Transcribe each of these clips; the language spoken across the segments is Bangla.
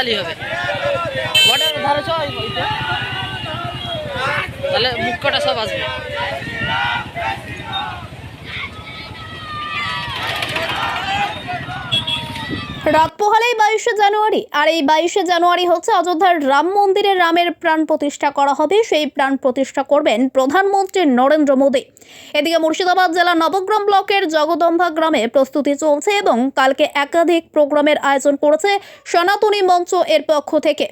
শক্তিশালী হবে বর্ডার ধারে চ ওই- ওইটা। তাহলে মুখ্যটা সব আসবে রাত পোহালেই বাইশে জানুয়ারি। আর এই বাইশে জানুয়ারি হচ্ছে অযোধ্যার রাম মন্দিরে রামের প্রাণ প্রতিষ্ঠা করা হবে। সেই প্রাণ প্রতিষ্ঠা করবেন প্রধানমন্ত্রী নরেন্দ্র মোদী। এদিকে মুর্শিদাবাদ জেলা নবগ্রাম ব্লকের জগদম্বা গ্রামে প্রস্তুতি চলছে এবং কালকে একাধিক প্রোগ্রামের আয়োজন করেছে সনাতনী মঞ্চ এর পক্ষ থেকে।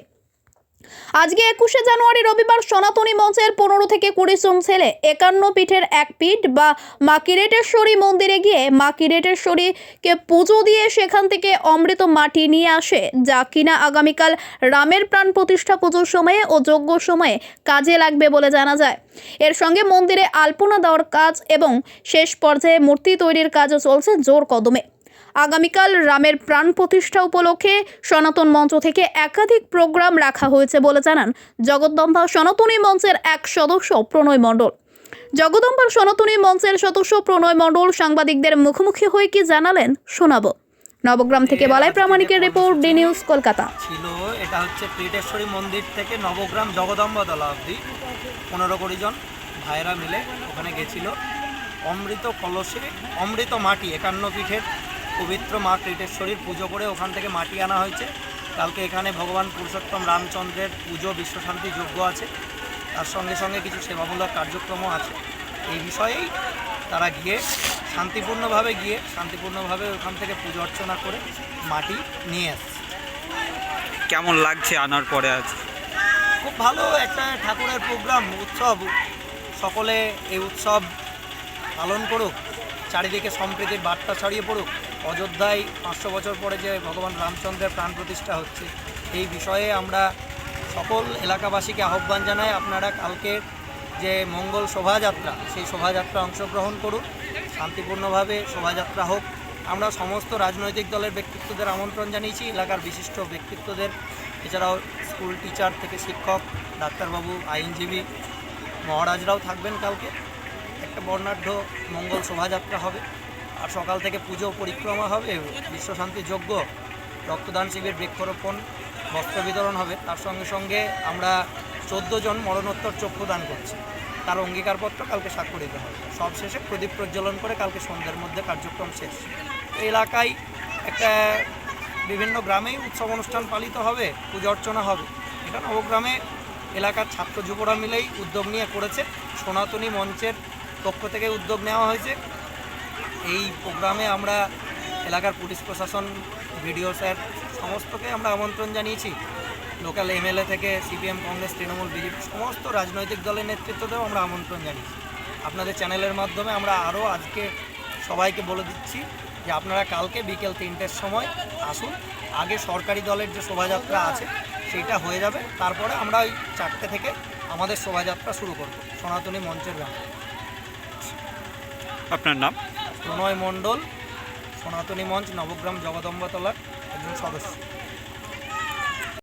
আজকে একুশে জানুয়ারি রবিবার সনাতনী মঞ্চের পনেরো থেকে কুড়ি জন ছেলে একান্ন পীঠের এক পীঠ বা মা কিরেটেশ্বরী মন্দিরে গিয়ে মা কিরেটেশ্বরীকে পুজো দিয়ে সেখান থেকে অমৃত মাটি নিয়ে আসে, যা কিনা আগামীকাল রামের প্রাণ প্রতিষ্ঠা পুজোর সময়ে ও যজ্ঞ সময়ে কাজে লাগবে বলে জানা যায়। এর সঙ্গে মন্দিরে আলপনা দেওয়ার কাজ এবং শেষ পর্যায়ে মূর্তি তৈরির কাজও চলছে জোর কদমে। আগামীকাল রামের প্রাণ প্রতিষ্ঠা উপলক্ষে সনাতন মঞ্চ থেকে একাধিক প্রোগ্রাম রাখা হয়েছে বলে জানান জগদ্দম্বা সনাতনী মঞ্চের এক সদস্য প্রণয় মণ্ডল। জগদম্বার সনাতনী মঞ্চের সদস্য প্রণয় মণ্ডল সাংবাদিকদের মুখোমুখি হয়ে কি জানালেন শোনাবো। নবগ্রাম থেকে বালাই প্রামাণিকের রিপোর্ট ডি নিউজ কলকাতা। ছিল এটা হচ্ছে প্রিটেশ্বরী মন্দির থেকে নবগ্রাম জগদম্বতলা অবধি। পনেরো কুড়ি জন ভাইয়েরা মিলে ওখানে গেছিল। অমৃত কলসে অমৃত মাটি একান্ন পীঠের পবিত্র মা ক্রিটেশ্বরীর পুজো করে ওখান থেকে মাটি আনা হয়েছে। কালকে এখানে ভগবান পুরুষোত্তম রামচন্দ্রের পুজো বিশ্বশান্তি যজ্ঞ আছে। তার সঙ্গে সঙ্গে কিছু সেবামূলক কার্যক্রমও আছে। এই বিষয়েই তারা গিয়ে শান্তিপূর্ণভাবে গিয়ে শান্তিপূর্ণভাবে ওখান থেকে পুজো অর্চনা করে মাটি নিয়ে আসছে। কেমন লাগছে আনার পরে আজ? খুব ভালো একটা ঠাকুরের প্রোগ্রাম উৎসব। সকলে এই উৎসব পালন করুক। চারিদিকে সম্প্রীতির বার্তা ছড়িয়ে পড়ুক। অযোধ্যায় পাঁচশো বছর পরে যে ভগবান রামচন্দ্রের প্রাণ প্রতিষ্ঠা হচ্ছে, এই বিষয়ে আমরা সকল এলাকাবাসীকে আহ্বান জানাই। আপনারা কালকের যে মঙ্গল শোভাযাত্রা, সেই শোভাযাত্রা অংশগ্রহণ করুন। শান্তিপূর্ণভাবে শোভাযাত্রা হোক। আমরা সমস্ত রাজনৈতিক দলের ব্যক্তিত্বদের আমন্ত্রণ জানিয়েছি। এলাকার বিশিষ্ট ব্যক্তিত্বদের, এছাড়াও স্কুল টিচার থেকে শিক্ষক, ডাক্তারবাবু, আইনজীবী, মহারাজরাও থাকবেন কালকে। একটা বর্ণাঢ্য মঙ্গল শোভাযাত্রা হবে। আর সকাল থেকে পুজো পরিক্রমা হবে। বিশ্বশান্তি যজ্ঞ, রক্তদান শিবির, বৃক্ষরোপণ, বস্ত্র বিতরণ হবে। তার সঙ্গে সঙ্গে আমরা চোদ্দ জন মরণোত্তর চক্ষুদান করছি। তার অঙ্গীকারপত্র কালকে স্বাক্ষরিত হবে। সব শেষে প্রদীপ প্রজ্বলন করে কালকে সন্ধ্যের মধ্যে কার্যক্রম শেষ। এলাকায় একটা বিভিন্ন গ্রামেই উৎসব অনুষ্ঠান পালিত হবে, পুজো অর্চনা হবে। এটা নবগ্রামে এলাকার ছাত্র যুবরা মিলেই উদ্যোগ নিয়ে করেছে। সনাতনী মঞ্চের পক্ষ থেকে উদ্যোগ নেওয়া হয়েছে। এই প্রোগ্রামে আমরা এলাকার পুলিশ প্রশাসন ভিডিও স্যার সমস্তকে আমরা আমন্ত্রণ জানিয়েছি। লোকাল এমএলএ থেকে সিপিএম, কংগ্রেস, তৃণমূল, বিজেপি সমস্ত রাজনৈতিক দলের নেতৃত্বদেও আমরা আমন্ত্রণ জানিয়েছি। আপনাদের চ্যানেলের মাধ্যমে আমরা আরও আজকে সবাইকে বলে দিচ্ছি যে আপনারা কালকে বিকেল তিনটের সময় আসুন। আগে সরকারি দলের যে শোভাযাত্রা আছে সেটা হয়ে যাবে। তারপরে আমরা ওই চারটে থেকে আমাদের শোভাযাত্রা শুরু করব। সনাতনী মঞ্চের গ্রামে আপনার নাম? প্রণয় মণ্ডল সনাতনী মঞ্চ নবগ্রাম জগদম্বাতলার একজন সদস্য।